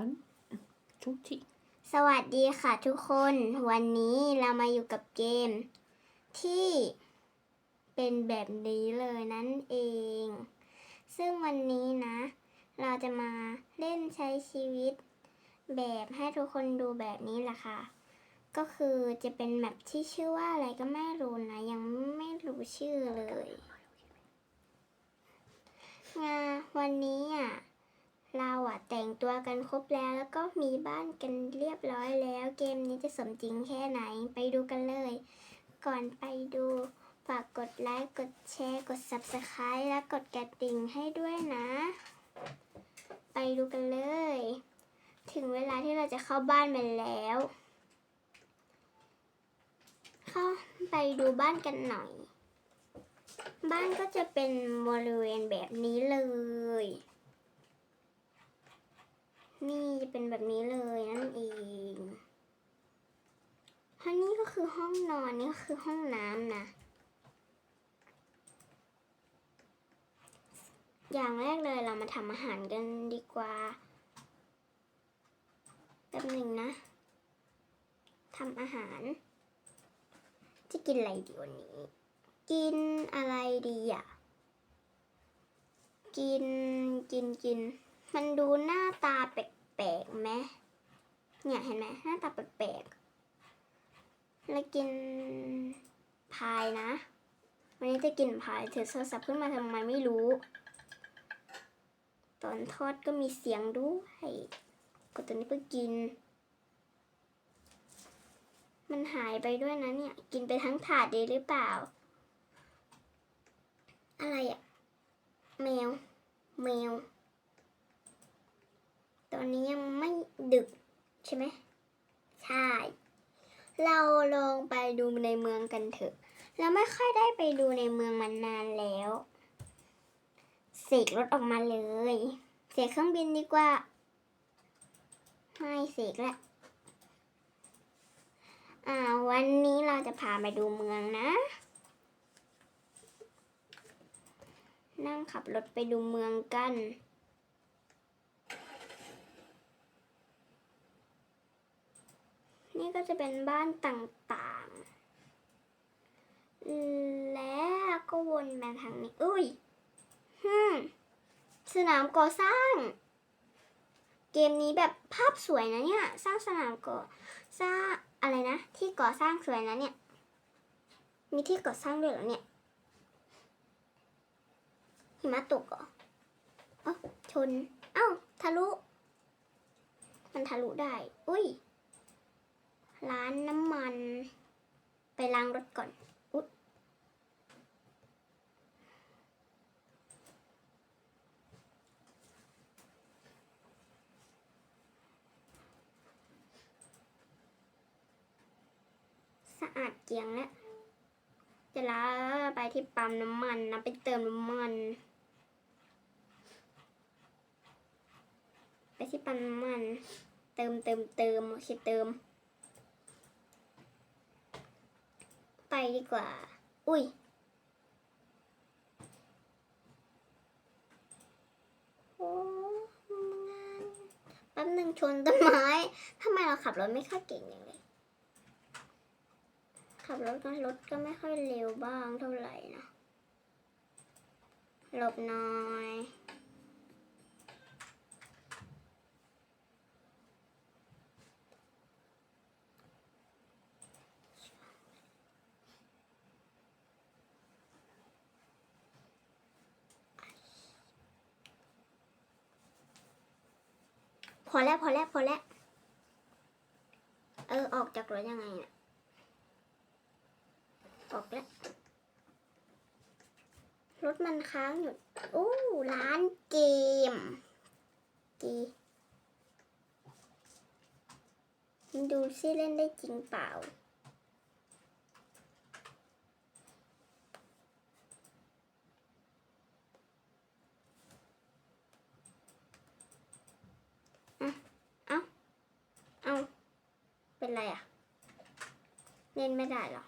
one two three สวัสดีค่ะทุกคน วันนี้เรามาอยู่กับเกม ที่เป็นแบบนี้เลยนั่นเอง ซึ่งวันนี้นะ เราจะมาเล่นใช้ชีวิต แบบให้ทุกคนดูแบบนี้แหละค่ะ ก็คือจะเป็นแมปที่ชื่อว่าอะไรก็ไม่รู้นะ ยังไม่รู้ชื่อเลยงาวันนี้อะ เราอะแต่งตัวกันครบแล้วแล้วก็มีบ้านกันเรียบร้อยแล้ว เกมนี้จะสมจริงแค่ไหนไปดูกันเลย ก่อนไปดูฝากกดไลค์กดแชร์กด Subscribe และกดกระดิ่งให้ด้วยนะ ไปดูกันเลย ถึงเวลาที่เราจะเข้าบ้านมาแล้ว เข้าไปดูบ้านกันหน่อย บ้านก็จะเป็นบริเวณแบบนี้เลย นี่จะเป็นแบบนี้เลยนั่นเองอันนี้ก็คือห้องนอนนี่ก็คือห้องน้ำนะ อย่างแรกเลยเรามาทำอาหารกันดีกว่าแป๊บหนึ่งนะทำอาหาร จะกินอะไรดีวันนี้ กินอะไรดีอะ กินกินกิน มันดูหน้าตาแปลกๆไหมเนี่ยเห็นไหมหน้าตาแปลกๆแล้วกินพายนะ วันนี้จะกินพายถือโทรศัพท์ขึ้นมาทำไมไม่รู้ ตอนทอดก็มีเสียงด้วยกดตัวนี้เพื่อกิน มันหายไปด้วยนะเนี่ย กินไปทั้งถาดเลยหรือเปล่า อะไรอะแมว แมว ตอนนี้ยังไม่ดึกใช่ไหมใช่ เราลองไปดูในเมืองกันเถอะ เราไม่ค่อยได้ไปดูในเมืองมานานแล้วเสกรถออกมาเลย เสกเครื่องบินดีกว่าไม่เสกละอ่า วันนี้เราจะพาไปดูเมืองนะ นั่งขับรถไปดูเมืองกัน นี่ก็ จะเป็นบ้านต่างๆ และก็วนมาทางนี้อุ้ยฮึมสนามก่อสร้าง เกมนี้แบบภาพสวยนะเนี่ย สร้างสนามก่อสร้างอะไรนะ ที่ก่อสร้างสวยนะเนี่ย มีที่ก่อสร้างด้วยเหรอเนี่ยหิมะตกเหรอเอ้าชน เอ้าทะลุ มันทะลุได้ อุ้ย ร้านน้ำมัน ไปล้างรถก่อน อุ๊ยสะอาดเกลียงแล้วจะล้าไปที่ปั๊มน้ำมันนะไปเติมน้ำมันไปที่ปั๊มน้ำมัน เติมเติมเติมโอเคเติม ไป ดีกว่า อุ้ย โอ้งานแป๊บหนึ่งชนต้นไม้ทำไมเราขับรถไม่ค่อยเก่งอย่างเลย ขับรถก็รถก็ไม่ค่อยเร็วบ้างเท่าไหร่นะหลบหน่อย พอแล้วพอแล้วพอแล้ว เออ ออกจากรถยังไงอะออกแล้ว รถมันค้างอยู่โอ้ร้านเกมกีดูซิเล่นได้จริงเปล่าเป็นไรอะ เล่ นไม่ได้หรอ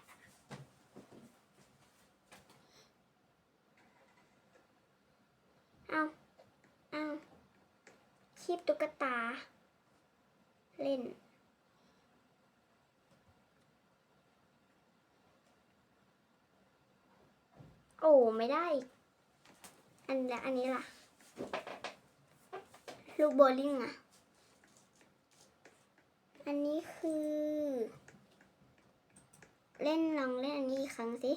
เอาเอาคีบตุ๊กตา เล่นโอ้ไม่ได้ อันละอันนี้ล่ะ ลูกโบลิ่งอะ อันนี้คือ เล่นลองเล่นอันนี้อีกครั้งสิ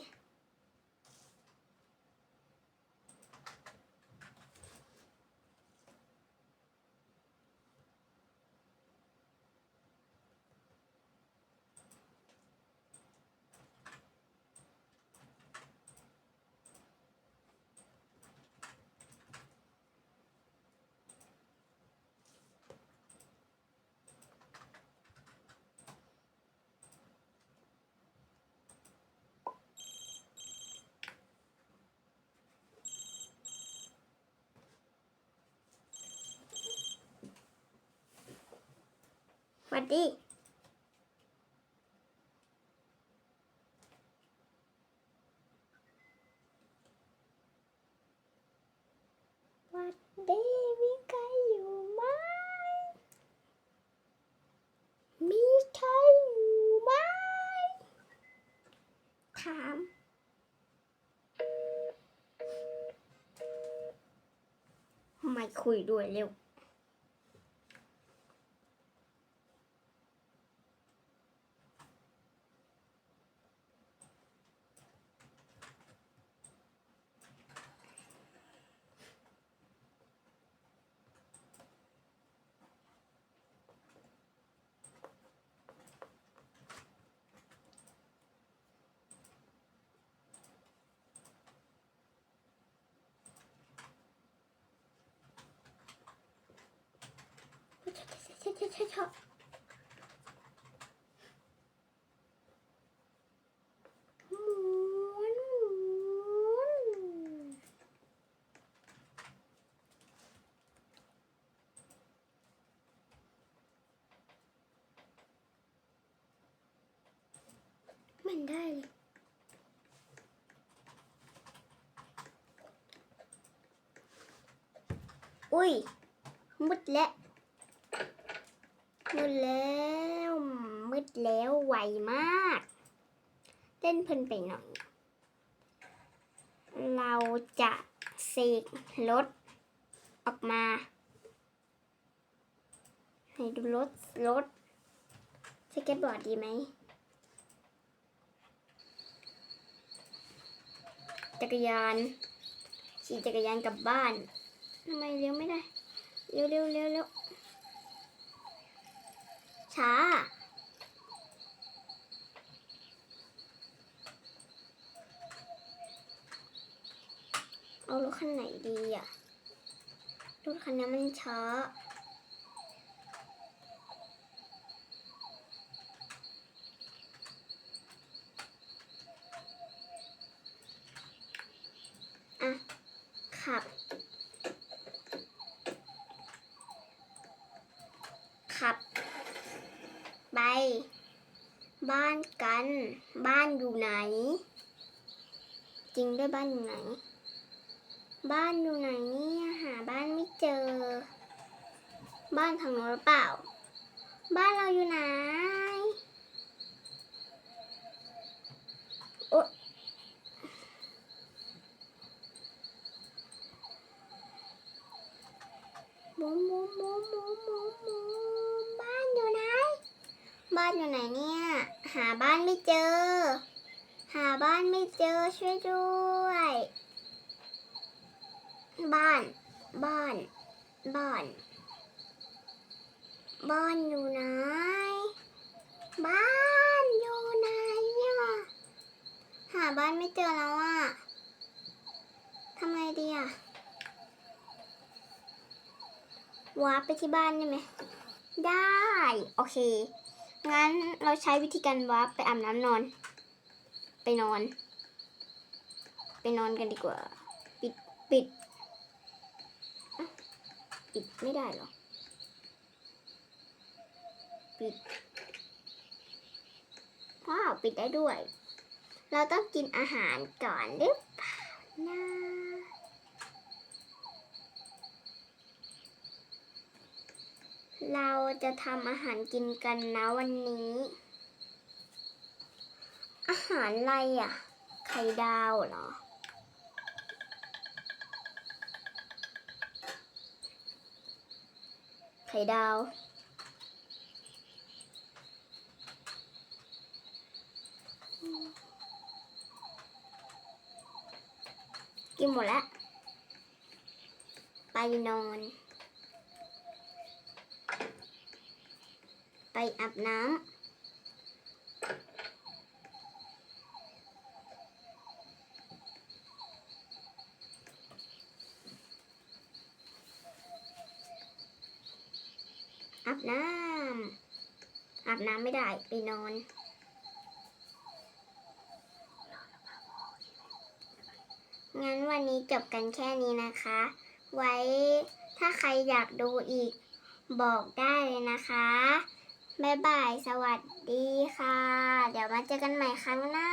วัดีสวัสดีมีใครอยู่ไหม มีใครอยู่ไหม ถามไม่คุยด้วยเร็ว ใช่ใช่ใช่ใช่หมุนห มืดแล้วมืดแล้วไวมาก เล่นเพลินไปหน่อย เราจะเสกรถออกมาให้ดูรถรถสเก็ตบอร์ดดีไหมจักรยานขี่จักรยานกลับบ้านทำไมเลี้ยวไม่ได้เร็วเร็วเร็วเร็ว ช้าเอารถคันไหนดีอะ รถคันนี้มันช้า อะ ขับขับ ไป บ้านกัน บ้านอยู่ไหน จริงด้วยบ้านอยู่ไหน บ้านอยู่ไหนเนี่ยหาบ้านไม่เจอ บ้านทางโน้นหรือเปล่า บ้านเราอยู่ไหนโอ๊ะมุมมุมมุมมุมมุมมุมบ้านอยู่ไหน บ้านอยู่ไหนเนี่ย หาบ้านไม่เจอ หาบ้านไม่เจอช่วยด้วย บ้าน บ้าน บ้าน บ้านอยู่ไหน บ้านอยู่ไหนเนี่ยหาบ้านไม่เจอแล้วอะทำไงดีอะวาร์ปไปที่บ้านได้ไหม ได้ โอเค งั้นเราใช้วิธีการวาร์ปไปอาบน้ำนอน ไปนอน ไปนอนกันดีกว่า ปิดปิดปิดไม่ได้เหรอ ปิดว้าวปิดได้ด้วย เราต้องกินอาหารก่อนหรือเปล่านะ เราจะทำอาหารกินกันนะวันนี้ อาหารอะไรอะ ไข่ดาวเหรอ ไข่ดาว กินหมดแล้ว ไปนอน ไป อาบน้ำอาบน้ำอาบน้ำไม่ได้ไปนอนงั้นวันนี้จบกันแค่นี้นะคะ ไว้ถ้าใครอยากดูอีกบอกได้เลยนะคะ บ๊ายบาย สวัสดีค่ะ เดี๋ยวมาเจอกันใหม่ครั้งหน้า